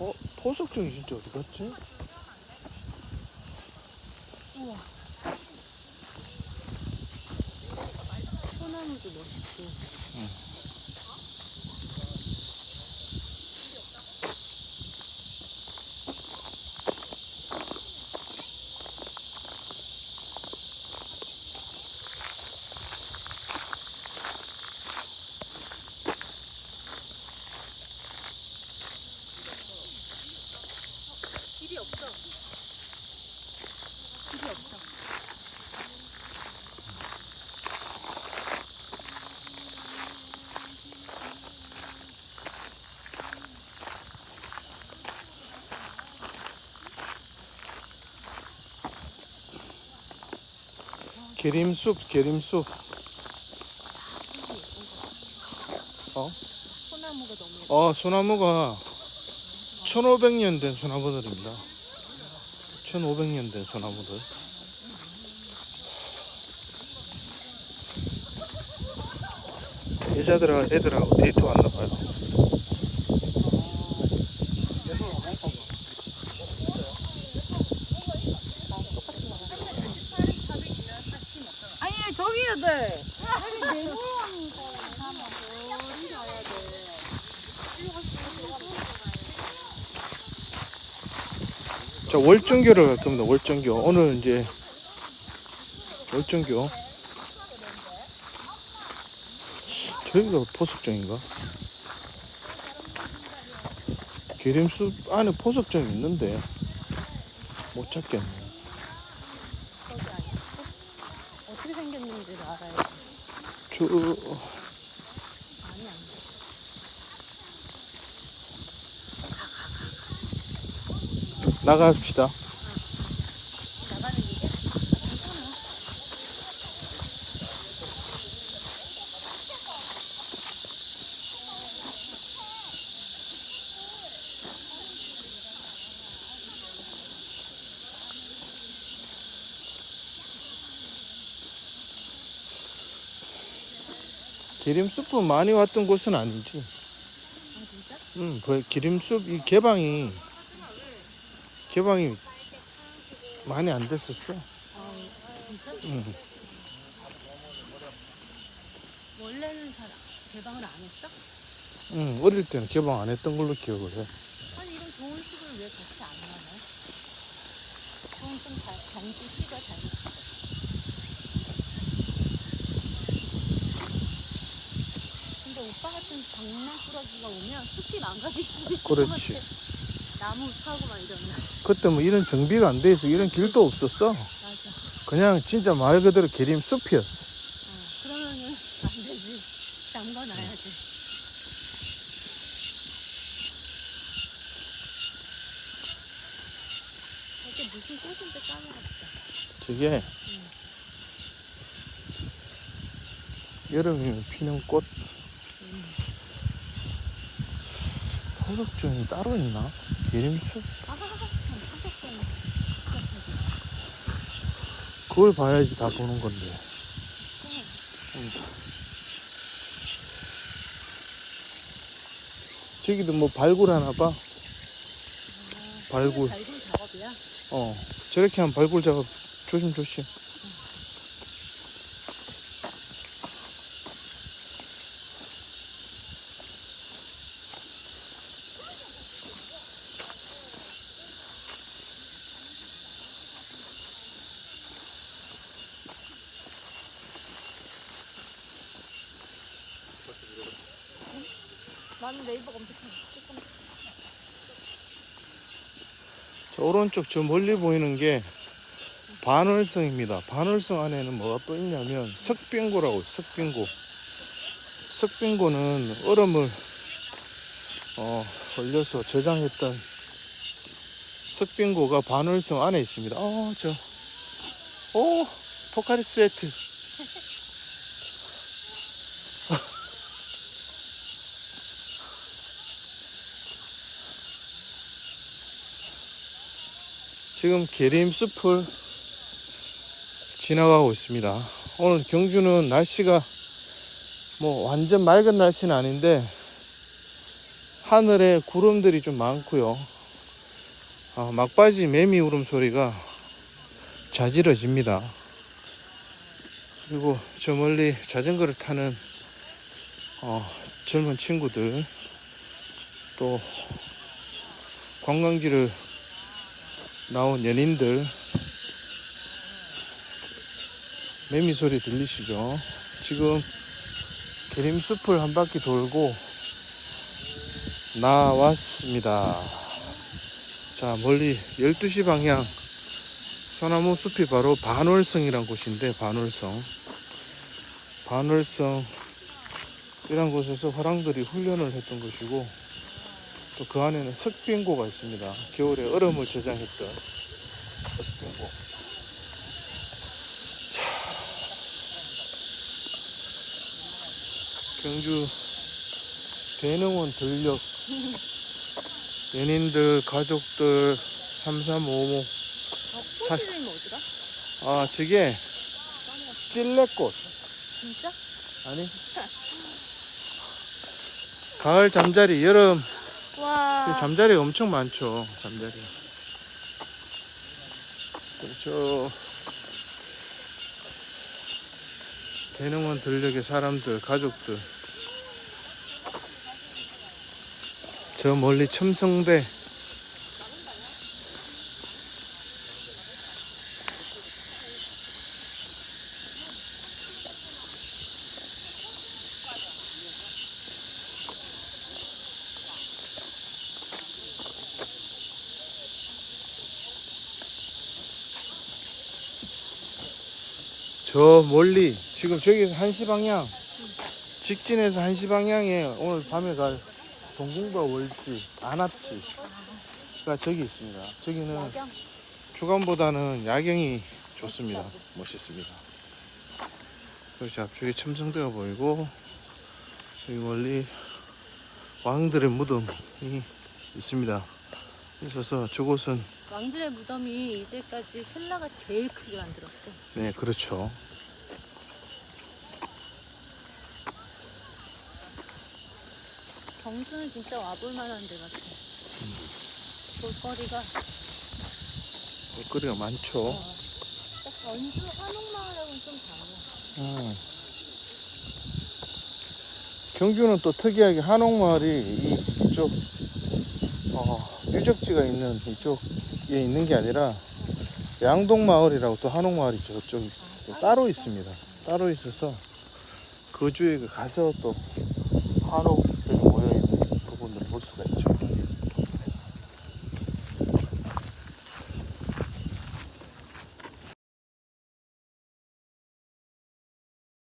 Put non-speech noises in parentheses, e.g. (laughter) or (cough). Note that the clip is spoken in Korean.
어, 포석정이 진짜 어디 갔지? 우와. 소나무도 멋있고. 길이 없어. 길이 없어. 계림숲, 계림숲. 어? 소나무가 너무 예뻐. 어, 소나무가 1500년 된 소나무들입니다. 1500년 된 소나무들. 여자들하고 애들하고 데이트 왔나 봐요. 아니 저기야 돼. 자, 월정교를 갈 겁니다. 월정교. 오늘 이제 월정교. 저기가 포석정인가? 계림숲 안에 포석정이 있는데 못 찾겠네. 어떻게 생겼는지를 알아야 돼. 저 아니 아니. 나갑시다. 기림숲은 많이 왔던 곳은 아니지. 아? 응, 그 기림숲 이 개방이 개방이 많이 안 됐었어. 응. 원래는 잘 개방을 안 했어? 응, 어릴 때는 개방 안 했던 걸로 기억을 해. 아니 이런 좋은 숲을 왜 같이 안 나눠? 그건 좀 잘, 경주 씨가 잘못했어. 근데 오빠 같은 장난꾸러기가 오면 숲이 망가질 수도 것 그렇지. (laughs) 나무 타고 막 이러면. 그때 뭐 이런 정비가 안 돼 있어. 이런 길도 없었어. 맞아. 그냥 진짜 말 그대로 기림숲이었어. 어, 그러면은 안 되지. 잠궈 놔야지. 저게 무슨 꽃인지 까먹었어. 저게 여름이면 피는 꽃. 포석정이 따로 있나? 사셨어요. 그걸 봐야지 다 보는 건데. 저기도 뭐 발굴하나 봐. 발굴. 발굴 작업이야. 어. 저렇게 하면 발굴 작업 조심조심. 나는 네이버 검색하면 조금 저 오른쪽 저 멀리 보이는 게 반월성입니다. 반월성 안에는 뭐가 또 있냐면 석빙고라고 석빙고. 석빙고는 얼음을 어, 올려서 저장했던 석빙고가 반월성 안에 있습니다. 어, 저, 오, 포카리 스웨트. 지금 계림숲을 지나가고 있습니다. 오늘 경주는 날씨가 뭐 완전 맑은 날씨는 아닌데 하늘에 구름들이 좀 많고요. 아, 막바지 매미 울음소리가 자지러집니다. 그리고 저 멀리 자전거를 타는 어, 젊은 친구들 또 관광지를 나온 연인들 매미 소리 들리시죠? 지금 계림숲을 한 바퀴 돌고 나왔습니다. 자, 멀리 12시 방향 소나무 숲이 바로 반월성이란 곳인데, 반월성. 반월성, 이란 곳에서 화랑들이 훈련을 했던 곳이고, 또 그 안에는 석빙고가 있습니다. 겨울에 얼음을 저장했던 석빙고. 경주 대능원 들녘 연인들 가족들 3355 어, 꽃이는 어디가? 아 저게 찔레꽃 진짜? 아니 가을 잠자리 여름 와. 잠자리 엄청 많죠 잠자리 저 대능원 들녘의 사람들 가족들. 저 멀리 첨성대 저 멀리 지금 저기서 한시 방향 직진해서 한시 방향에 오늘 밤에 갈 동궁과 월지 안압지가 저기 있습니다. 저기는. 주간보다는 야경이 좋습니다. 멋있습니다. 그렇죠. 앞쪽에 첨성대가 보이고 여기 멀리 왕들의 무덤이 있습니다. 있어서 저곳은 왕들의 무덤이 이제까지 신라가 제일 크게 만들었대. 네 그렇죠. 경주는 진짜 와볼 만한 데 같아. 볼거리가 볼거리가 많죠. 딱 전주 한옥마을하고는 좀 달라. 음. 경주는 또 특이하게 한옥마을이 이- 이쪽 어, 유적지가 있는 이쪽에 있는 게 아니라 양동마을이라고 또 한옥마을이 저쪽 또 따로 있습니다. 따로 있어서 그 주에 가서 또 한옥